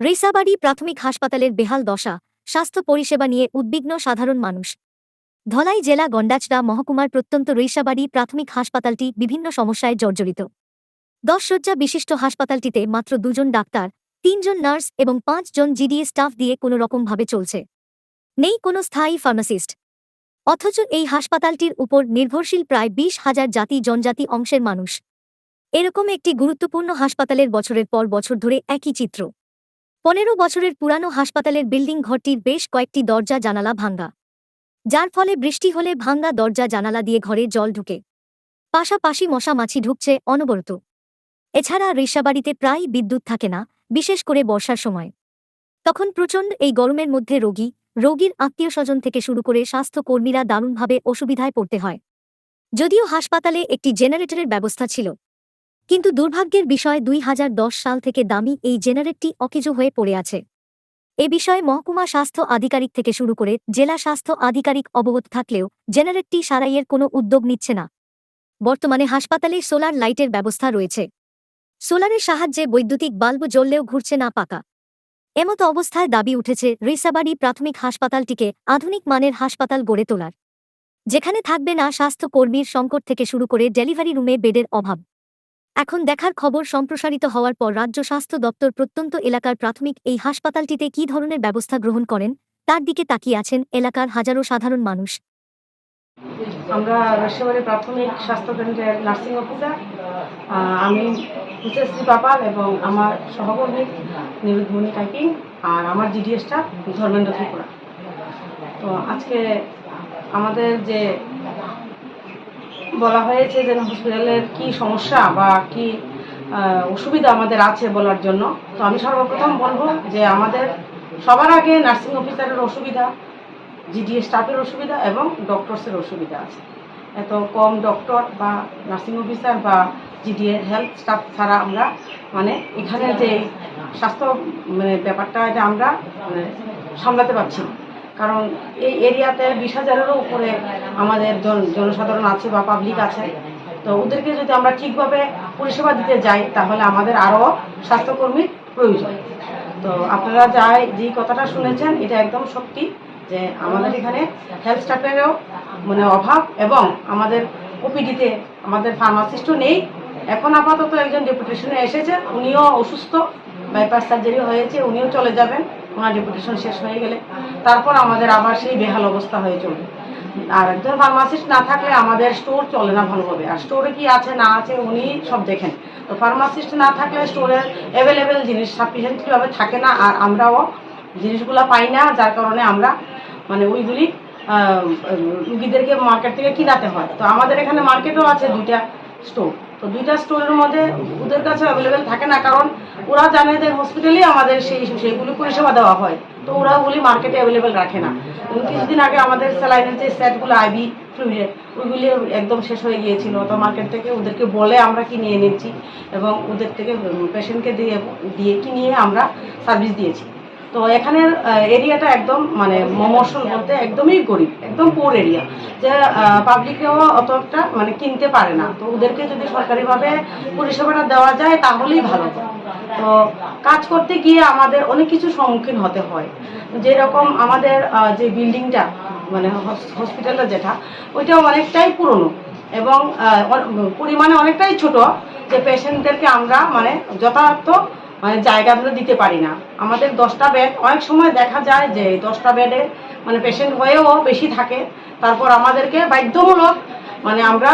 রেসাবাড়ি প্রাথমিক হাসপাতালের বেহাল দশা, স্বাস্থ্য পরিষেবা নিয়ে উদ্বিগ্ন সাধারণ মানুষ। ধলাই জেলা গন্ডাচড়া মহকুমার প্রত্যন্ত রৈসাবাড়ি প্রাথমিক হাসপাতালটি বিভিন্ন সমস্যায় জর্জরিত। দশ শয্যা বিশিষ্ট হাসপাতালটিতে মাত্র দুজন ডাক্তার, তিনজন নার্স এবং পাঁচজন জিডিএ স্টাফ দিয়ে কোনো রকমভাবে চলছে। নেই কোনো স্থায়ী ফার্মাসিস্ট। অথচ এই হাসপাতালটির উপর নির্ভরশীল প্রায় বিশ হাজার জাতি জনজাতি অংশের মানুষ। এরকম একটি গুরুত্বপূর্ণ হাসপাতালের বছরের পর বছর ধরে একই চিত্র। পনেরো বছরের পুরানো হাসপাতালের বিল্ডিং ঘরটির বেশ কয়েকটি দরজা জানালা ভাঙ্গা। যার ফলে বৃষ্টি হলে ভাঙ্গা দরজা জানালা দিয়ে ঘরে জল ঢুকে। পাশাপাশি মশা মাছি ঢুকছে অনবরত। এছাড়া রিসাবাড়িতে প্রায় বিদ্যুৎ থাকে না, বিশেষ করে বর্ষার সময়। তখন প্রচণ্ড এই গরমের মধ্যে রোগী, রোগীর আত্মীয় স্বজন থেকে শুরু করে স্বাস্থ্যকর্মীরা দারুণভাবে অসুবিধায় পড়তে হয়। যদিও হাসপাতালে একটি জেনারেটরের ব্যবস্থা ছিল। কিন্তু দুর্ভাগ্যের বিষয় দুই হাজার দশ সাল থেকে দামি এই জেনারেটটি অকেজো হয়ে পড়ে আছে। এ বিষয়ে মহকুমা স্বাস্থ্য আধিকারিক থেকে শুরু করে জেলা স্বাস্থ্য আধিকারিক অবগত থাকলেও জেনারেটটি সারাইয়ের কোনো উদ্যোগ নিচ্ছে না। বর্তমানে হাসপাতালে সোলার লাইটের ব্যবস্থা রয়েছে। সোলারের সাহায্যে বৈদ্যুতিক বাল্ব জ্বললেও ঘুরছে না পাকা। এমতো অবস্থায় দাবি উঠেছে রিসাবাড়ি প্রাথমিক হাসপাতালটিকে আধুনিক মানের হাসপাতাল গড়ে তোলার। যেখানে থাকবে না স্বাস্থ্যকর্মীর সংকট থেকে শুরু করে ডেলিভারি রুমে বেডের অভাব। এখন দেখার খবর সম্প্রসারিত হওয়ার পর রাজ্য স্বাস্থ্য দপ্তর প্রত্যন্ত এলাকার প্রাথমিক এই হাসপাতালটিতে কী ধরনের ব্যবস্থা গ্রহণ করেন, তার দিকে তাকিয়ে আছেন এলাকার হাজারো সাধারণ মানুষ। আমরা রসিবাড়ি প্রাথমিক স্বাস্থ্যকেন্দ্রের নার্সিং অফিসার আমি উচ্চশ্রী পাপাল এবং আমার সহকর্মী নিরুদ্ধমণি টাইপিং আর আমার জিডিএসটা ধর্মেন্দ্র ত্রিপুরা। তো আজকে আমাদের যে বলা হয়েছে যে হসপিটালের কি সমস্যা বা কি অসুবিধা আমাদের আছে বলার জন্য তো আমি সর্বপ্রথম বলব যে আমাদের সবার আগে নার্সিং অফিসারের অসুবিধা জিডিএ স্টাফের অসুবিধা এবং ডক্টরসের অসুবিধা আছে এত কম ডক্টর বা নার্সিং অফিসার বা জিডিএ হেলথ স্টাফ ছাড়া আমরা মানে এখানে যে স্বাস্থ্য মানে ব্যাপারটা এটা আমরা মানে সামলাতে পারছি না। কারণ এই এরিয়াতে বিশ হাজারেরও উপরে আমাদের জন জনসাধারণ আছে বা পাবলিক আছে। তো ওদেরকে যদি আমরা ঠিকভাবে পরিষেবা দিতে যাই, তাহলে আমাদের আরও স্বাস্থ্যকর্মীর প্রয়োজন। তো আপনারা যাই যে কথাটা শুনেছেন, এটা একদম সত্যি যে আমাদের এখানে হেলথ স্টাফেরও মানে অভাব এবং আমাদের ওপিডিতে আমাদের ফার্মাসিস্টও নেই। এখন আপাতত একজন ডেপুটেশনে এসেছে, উনিও অসুস্থ বাইপাস সার্জারি হয়েছে, উনিও চলে যাবেন। ওনার ডেপুটেশন শেষ হয়ে গেলে তারপর আমাদের আবার সেই বেহাল অবস্থা হয়ে চলবে। আর একজন ফার্মাসিস্ট না থাকলে আমাদের স্টোর চলে না ভালোভাবে। আর স্টোরে কি আছে, না আছে উনি সব দেখেন। তো ফার্মাসিস্ট না থাকলে স্টোরের অ্যাভেলেবেল জিনিস সাফিসিয়েন্টলিভাবে থাকে না, আর আমরাও জিনিসগুলো পাই না, যার কারণে আমরা মানে ওইগুলি রুগীদেরকে মার্কেট থেকে কিনাতে হয়। তো আমাদের এখানে মার্কেটও আছে দুইটা। স্টোর তো দুইটা স্টোরের মধ্যে ওদের কাছে অ্যাভেলেবেল থাকে না, কারণ ওরা জানে যে হসপিটালেই আমাদের সেই সেইগুলি পরিষেবা দেওয়া হয়। তো ওরা ওগুলি মার্কেটে অ্যাভেলেবেল রাখে না। এবং কিছুদিন আগে আমাদের স্যালাইনের যে সেটগুলো আইবি ফ্লুইডের ওইগুলি একদম শেষ হয়ে গিয়েছিল। তো মার্কেট থেকে ওদেরকে বলে আমরা কিনে এনেছি এবং ওদের থেকে পেশেন্টকে দিয়ে দিয়ে কিনিয়ে আমরা সার্ভিস দিয়েছি। তো এখানের এরিয়াটা একদম মানে মমসল বলতে একদমই গরিব, একদম পোর এরিয়া যে পাবলিকেও অত একটা মানে কিনতে পারে না। তো ওদেরকে যদি সরকারিভাবে পরিষেবাটা দেওয়া যায়, তাহলেই ভালো। তো কাজ করতে গিয়ে আমাদের অনেক কিছু সম্মুখীন হতে হয়। যেরকম আমাদের যে বিল্ডিংটা মানে হসপিটালটা যেটা, ওইটাও অনেকটাই পুরনো এবং পরিমাণে অনেকটাই ছোট। যে পেশেন্টদেরকে আমরা মানে যথার্থ মানে জায়গাগুলো দিতে পারি না। আমাদের দশটা বেড অনেক সময় দেখা যায় যে দশটা বেডে মানে পেশেন্ট হয়েও বেশি থাকে। তারপর আমাদেরকে বাধ্যমূলক মানে আমরা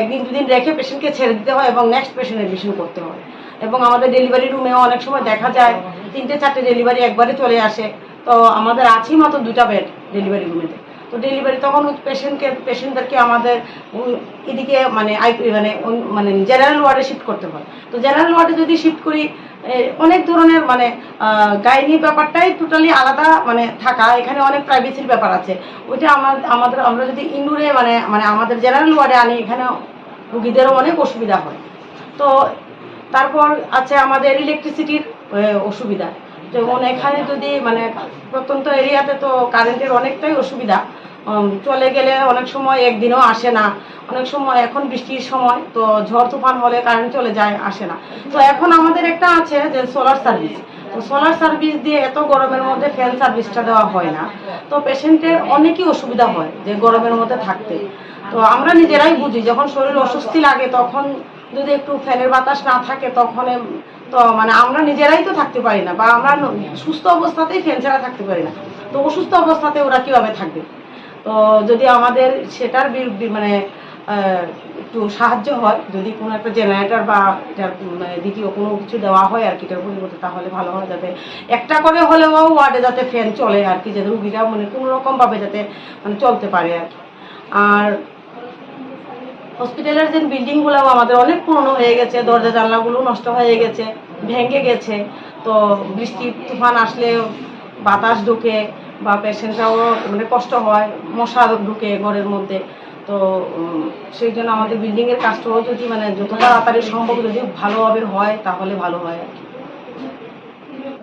একদিন দুদিন রেখে পেশেন্টকে ছেড়ে দিতে হয় এবং নেক্সট পেশেন্ট এডমিশন করতে হয়। এবং আমাদের ডেলিভারি রুমেও অনেক সময় দেখা যায়, তিনটে চারটে ডেলিভারি একবারে চলে আসে। তো আমাদের আছেই মাত্র দুটা বেড ডেলিভারি রুমেতে তো ডেলিভারি তখন পেশেন্টকে পেশেন্টদেরকে আমাদের এদিকে মানে আই মানে মানে জেনারেল ওয়ার্ডে শিফট করতে হয়। তো জেনারেল ওয়ার্ডে যদি শিফট করি অনেক ধরনের মানে গাইনি ব্যাপারটাই টোটালি আলাদা মানে থাকা। এখানে অনেক প্রাইভেসির ব্যাপার আছে। ওইটা আমার, আমাদের, আমরা যদি ইন্ডোরে মানে মানে আমাদের জেনারেল ওয়ার্ডে আনি, এখানে রুগীদেরও অনেক অসুবিধা হয়। তো তারপর আছে আমাদের ইলেকট্রিসিটির অসুবিধা। যেমন এখানে যদি মানে প্রত্যন্ত এরিয়াতে তো কারেন্টের অনেকটাই অসুবিধা। চলে গেলে অনেক সময় একদিনও আসে না। অনেক সময় এখন বৃষ্টির সময়, তো ঝড় তুফান হলে কারেন্ট চলে যায়, আসে না। তো এখন আমাদের একটা আছে যে সোলার সার্ভিস তো সোলার সার্ভিস দিয়ে এত গরমের মধ্যে ফ্যান সার্ভিসটা দেওয়া হয় না। তো পেশেন্টের অনেকই অসুবিধা হয় যে গরমের মধ্যে থাকতে। তো আমরা নিজেরাই বুঝি, যখন শরীর অস্বস্তি লাগে তখন যদি একটু ফ্যানের বাতাস না থাকে তখন তো মানে আমরা নিজেরাই তো থাকতে পারি না বা আমরা সুস্থ অবস্থাতেই ফ্যান ছাড়া থাকতে পারি না। তো অসুস্থ অবস্থাতে ওরা কীভাবে থাকবে? তো যদি আমাদের সেটার মানে একটু সাহায্য হয়, যদি কোনো একটা জেনারেটর বা মানে দ্বিতীয় কোনো কিছু দেওয়া হয় আর কি, এটার পরিবর্তে, তাহলে ভালো হয় যাতে একটা করে হলেও ওয়ার্ডে যাতে ফ্যান চলে আর কি, যাতে রুগীরা মানে কোনো রকমভাবে যাতে মানে চলতে পারে আর কি। আর হসপিটালের যে বিল্ডিংগুলো আমাদের অনেক পুরনো হয়ে গেছে, দরজা জানলাগুলো নষ্ট হয়ে গেছে, ভেঙে গেছে। তো বৃষ্টি, তুফান আসলে বাতাস ঢুকে বা পেশেন্টরাও মানে কষ্ট হয়, মশা ঢুকে ঘরের মধ্যে। তো সেই জন্য আমাদের বিল্ডিংয়ের কাজটাও যদি মানে যত তাড়াতাড়ি সম্ভব যদি ভালোভাবে হয়, তাহলে ভালো হয় আর কি।